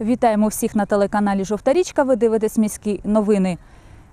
Вітаємо всіх на телеканалі Жовта річка. Ви дивитесь міські новини.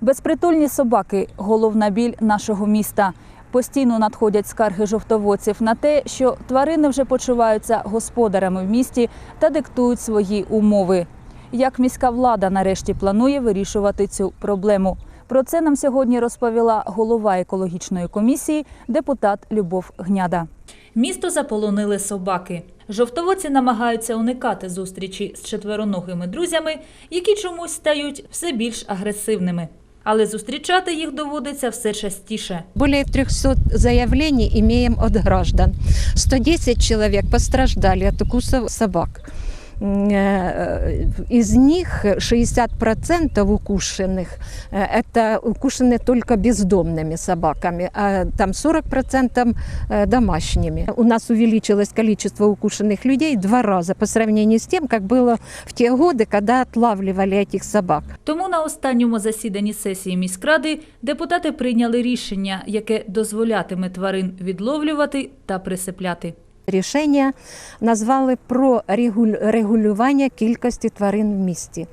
Безпритульні собаки головна біль нашого міста. Постійно надходять скарги жовтоводців на те, що тварини вже почуваються господарями в місті та диктують свої умови. Як міська влада нарешті планує вирішувати цю проблему? Про це нам сьогодні розповіла голова екологічної комісії, депутат Любов Гняда. Місто заполонили собаки. Жовтоводці намагаються уникати зустрічі з четвероногими друзями, які чомусь стають все більш агресивними. Але зустрічати їх доводиться все частіше. Более 300 заявлень маємо від граждан. 110 чоловік постраждали від укусів собак М, э, Из них 60% укушенных э, это укушены только бездомными собаками, а там 40% э, домашними. У нас увеличилось количество укушенных людей в два раза по сравнению с тем, как было в те годы, когда отлавливали этих собак. Тому на останньому засіданні сесії міськради депутати прийняли рішення, яке дозволятиме тварин відловлювати та присипляти. Рішення назвали про регуль- регулювання кількості тварин в місті.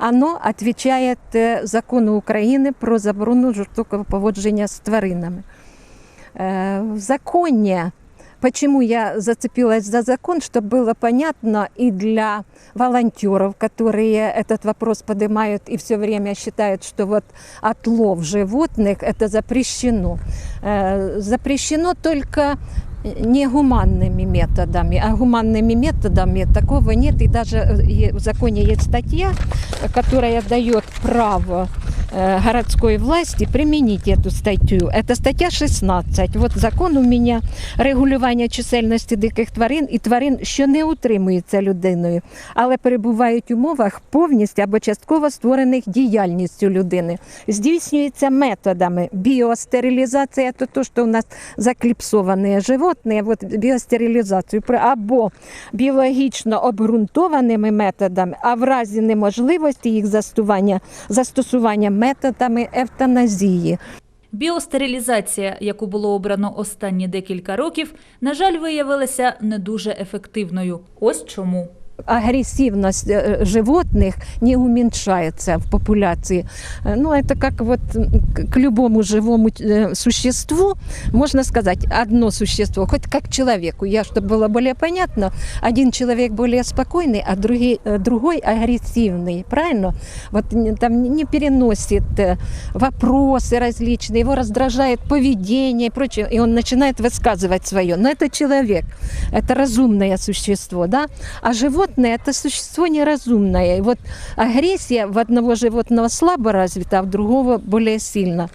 Оно відповідає е, закону України про заборону жорстокого поводження з тваринами. Е, В законі, почему я зацепилась за закон, чтобы было понятно и для волонтеров, которые этот вопрос поднимают и все время считают, что вот отлов животных это запрещено. Э, Запрещено только негуманными методами, а гуманными методами такого нет. И даже э, в законе есть статья, которая дает право э, городской власти применить эту статтю. Это стаття 16. Вот закон у мене регулювання чисельності диких тварин і тварин, що не утримуються людиною, але перебувають в умовах повністю або частково створених діяльністю людини. Здійснюється методами біостерилізація, це те, що у нас закліпсовані животні, от біостерилізацію або біологічно обґрунтованими методами, а в разі неможливості їх застосування, застосування методами евтаназії. Біостерилізація, яку було обрано останні декілька років, на жаль, виявилася не дуже ефективною. Ось чому агрессивность э, животных не уменьшается в популяции. Э, Ну, это как вот м, к- к любому живому э, существу, можно сказать, одно существо, хоть как человеку. Я, чтобы было более понятно, один человек более спокойный, а другой, э, другой агрессивный, правильно? Вот н- там не- не переносит э, вопросы различные, его раздражает поведение и прочее, и он начинает высказывать свое. Но это человек, это разумное существо, да? А животное это существо неразумное. И вот агрессия в одного животного слабо развита, а в другого более сильно.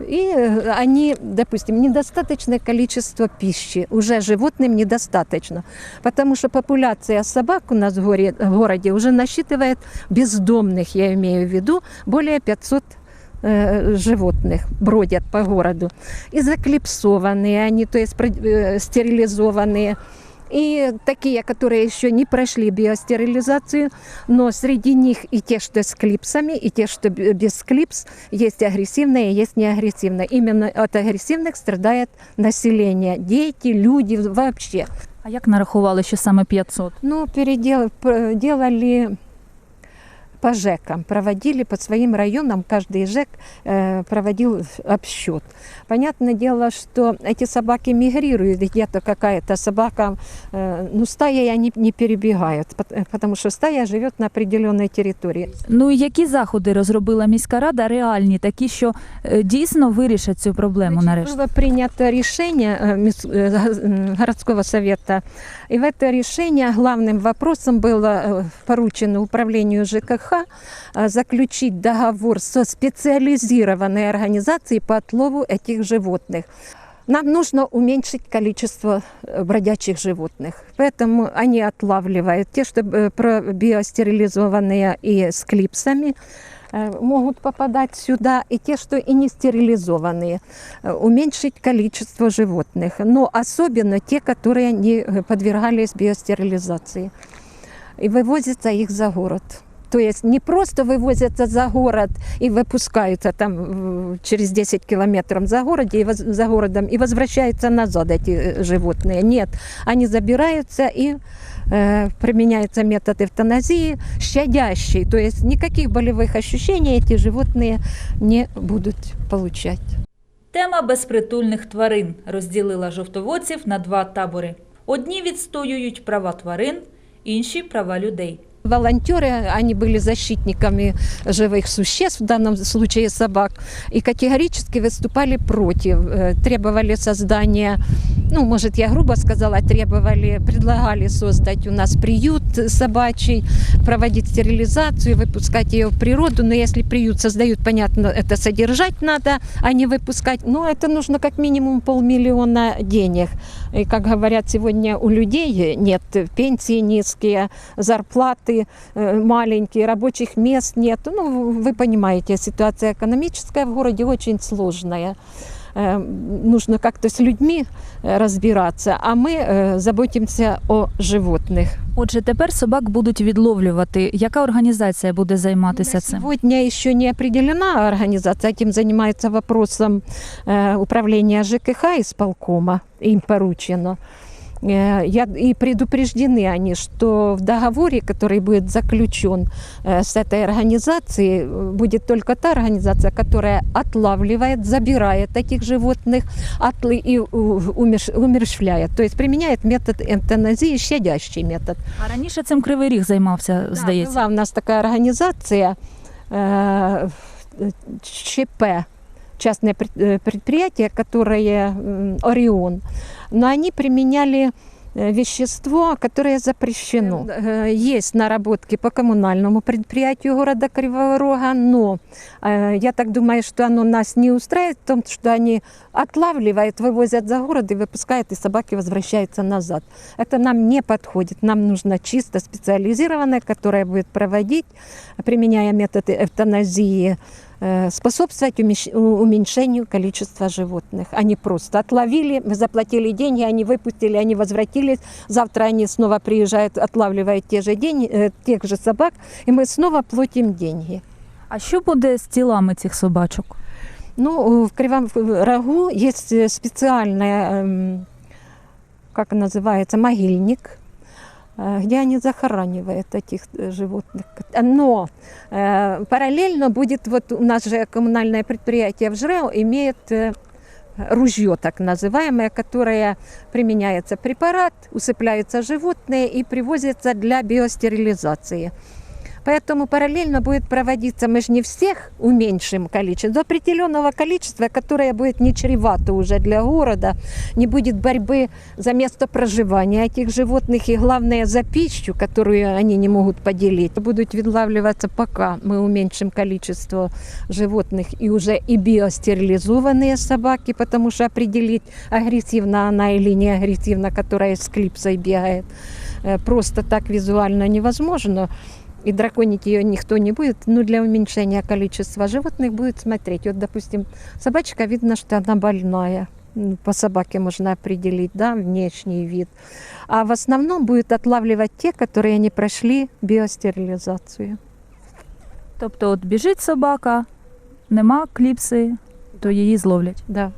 И э, они, допустим, недостаточное количество пищи, уже животным недостаточно. Потому что популяция собак у нас в, горе- в городе уже насчитывает бездомных, я имею в виду, более 500 э, животных бродят по городу. И заклипсованные они, то есть про- э, стерилизованные. И такие, которые еще не прошли биостерилизацию, но среди них и те, что с клипсами, и те, что б- без клипс, есть агрессивные, есть неагрессивные. Именно от агрессивных страдает население, дети, люди вообще. А як нарахували, що саме 500? Ну, передел, п- делали по ЖЭКам, проводили по своим районам, каждый ЖЭК э, проводил обсчет. Понятное дело, что эти собаки мигрируют, где-то какая-то собака, э, ну, стая они не перебегают, пот- э, потому что стая живет на определенной территории. Ну і які заходи розробила міська рада реальні, такі, що е, дійсно вирішать цю проблему Значит, нарешті? Было принято решение э, мис- э, га- м, городского совета, и в это решение главным вопросом было э, поручено управлению ЖКХ э, заключить договор со специализированной организацией по отлову этих животных. Нам нужно уменьшить количество э, бродячих животных. Поэтому они отлавливают те, что э, пробиостерилизованные и с клипсами, э, могут попадать сюда, и те, что и не стерилизованные. Уменьшить количество животных, но особенно те, которые не подвергались биостерилизации. И вывозится их за город. То есть не просто вывозятся за город и выпускаются там э, через 10 километров за, городе, и воз- за городом и возвращаются назад эти э, животные. Нет, они забираются и э, применяется метод эвтаназии щадящий. То есть никаких болевых ощущений эти животные не будут получать. Тема безпритульних тварин розділила жовтоводців на два табори. Одні відстоюють права тварин, інші права людей. Волонтеры, они были защитниками живых существ, в данном случае собак, и категорически выступали против, э, требовали создания, ну, может, я грубо сказала, требовали, предлагали создать у нас приют собачий, проводить стерилизацию, выпускать ее в природу, но если приют создают, понятно, это содержать надо, а не выпускать, но это нужно как минимум полмиллиона денег. И, как говорят сегодня, у людей нет пенсии низкие, зарплаты э, маленькие, рабочих мест нет. Ну, вы понимаете, ситуация экономическая в городе очень сложная. Э, Нужно как-то с людьми э, разбираться, а мы э, заботимся о животных. Отже, тепер собак будуть відловлювати. Яка організація буде займатися На цим? Сегодня еще не определена организация, этим занимается вопросом э, управления ЖКХ исполкома, им поручено. Э, Я, и предупреждены они, что в договоре, который будет заключен э, с этой организацией, э, будет только та организация, которая отлавливает, забирает этих животных отлы и у- умерш- умерщвляет. То есть применяет метод эвтаназии, щадящий метод. А раніше цим Кривий Ріг займався, Да, здається. была у нас такая организация э, ЧП, частное пред- э, предприятие, которое м, Орион, но они применяли э, вещество, которое запрещено. Э, Есть наработки по коммунальному предприятию города Кривого Рога, но э, я так думаю, что оно нас не устраивает в том, что они отлавливают, вывозят за город и выпускают, и собаки возвращаются назад. Это нам не подходит. Нам нужно чисто специализированное, которое будет проводить, применяя методы эвтаназии, э, способствовать умещ- у- уменьшению количества животных. Они просто отловили, мы заплатили деньги, они выпустили, они возвратились. Завтра они снова приезжают, отлавливают те же деньги, э, тех же собак, и мы снова платим деньги. А що буде з тілами цих собачок? Ну, в Кривом Рогу есть э, специальная, эм, как называется, могильник, э, где они захоранивают этих э, животных. Но э, параллельно будет, вот у нас же коммунальное предприятие в ЖРЭО имеет э, ружье так называемое, которое применяется препарат, усыпляются животные и привозятся для биостерилизации. Поэтому параллельно будет проводиться, мы же не всех уменьшим количество, до определенного количества, которое будет не чревато уже для города, не будет борьбы за место проживания этих животных и, главное, за пищу, которую они не могут поделить. Будут відлавливаться, пока мы уменьшим количество животных и уже и биостерилизованные собаки, потому что определить, агрессивна она или не агрессивна, которая с клипсой бегает, э, просто так визуально невозможно и драконить ее никто не будет, но для уменьшения количества животных будет смотреть. Вот, допустим, собачка, видно, что она больная. Ну, По собаке можно определить, да, внешний вид. А в основном будет отлавливать те, которые не прошли биостерилизацию. Тобто, от біжить собака, нема кліпси, то її зловлять. Да, да.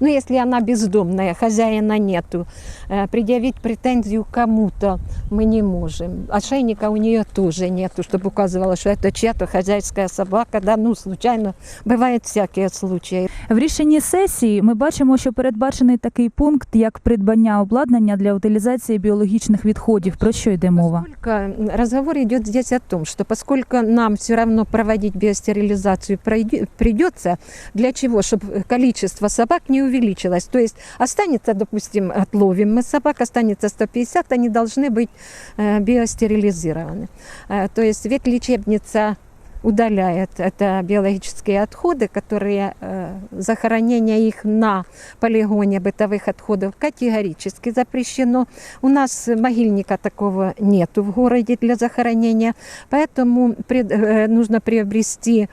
Ну, если она бездомная, хозяина нету, э, предъявить претензию кому-то мы не можем. Ошейника у нее тоже нету, чтобы указывало, что это чья-то хозяйская собака. Да, ну, случайно. Бывают всякие случаи. В рішенні сесії ми бачимо, що передбачений такий пункт, як придбання обладнання для утилізації біологічних відходів. Про що йде мова? Поскольку разговор идет здесь о том, что поскольку нам все равно проводить биостерилизацию пройдё- придется, для чего? Чтобы количество собак не увеличилось. То есть останется, допустим, отловим мы собак, останется 150, они должны быть э, биостерилизированы. Э, То есть ветлечебница удаляет это биологические отходы, которые э, захоронение их на полигоне бытовых отходов категорически запрещено. У нас могильника такого нету в городе для захоронения, поэтому пред- э, нужно приобрести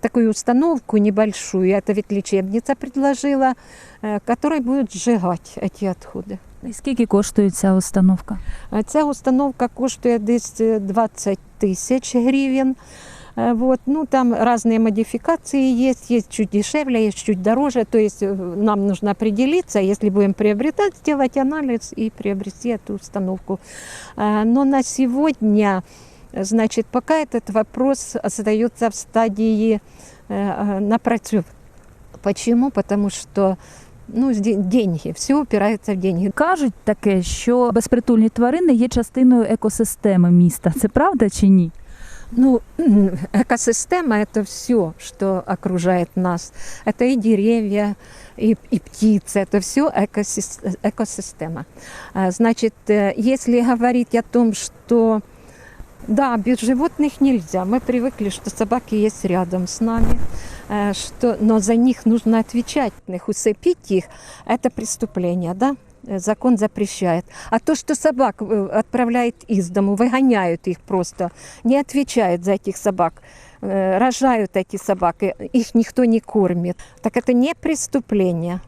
такую установку небольшую, это ведь лечебница предложила, э, которая будет сжигать эти отходы. І скільки коштує ця установка? А Ця установка коштує десь е, 20 тисяч гривень. Е, Вот. Ну, там разные модификации есть, есть чуть дешевле, есть чуть дороже. То есть э, нам нужно определиться, если будем приобретать, сделать анализ и приобрести эту установку. Э, Но на сегодня, э, значит, пока этот вопрос остается в стадии э, э, напрацюв. Почему? Потому что ну, сде- деньги, все упирается в деньги. Кажуть таке, що безпритульні тварини є частиною екосистеми міста. Це правда чи ні? Ну, м, экосистема – это все, что окружает нас. Это и деревья, и, и птицы, это все экосистема. А, Значит, э, если говорить о том, что да, без животных нельзя. Мы привыкли, что собаки есть рядом с нами, э, что, но за них нужно отвечать. Их Усыпить их – это преступление, да? Э, Закон запрещает. А то, что собак э, отправляет из дому, выгоняют их просто, не отвечают за этих собак, э, рожают эти собаки, их никто не кормит. Так это не преступление.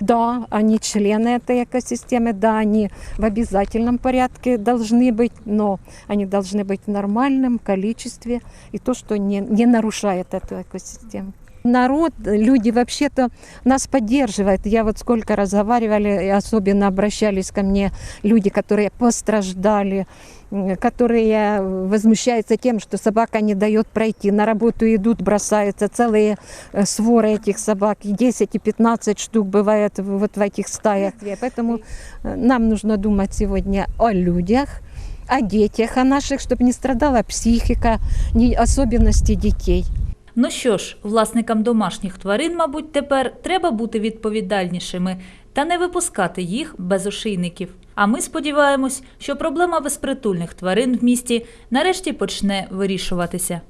Да, они члены этой экосистемы, да, они в обязательном порядке должны быть, но они должны быть в нормальном количестве и то, что не, не нарушает эту экосистему. Народ, люди вообще-то нас поддерживают. Я вот сколько разговаривали, и особенно обращались ко мне люди, которые постраждали, м, которые возмущаются тем, что собака не дает пройти. На работу идут, бросаются целые э, своры этих собак. И 10, и 15 штук бывает вот в этих стаях. Поэтому э, нам нужно думать сегодня о людях, о детях, о наших, чтобы не страдала психика, не особенности детей. Ну що ж, власникам домашніх тварин, мабуть, тепер треба бути відповідальнішими та не випускати їх без ошийників. А ми сподіваємось, що проблема безпритульних тварин в місті нарешті почне вирішуватися.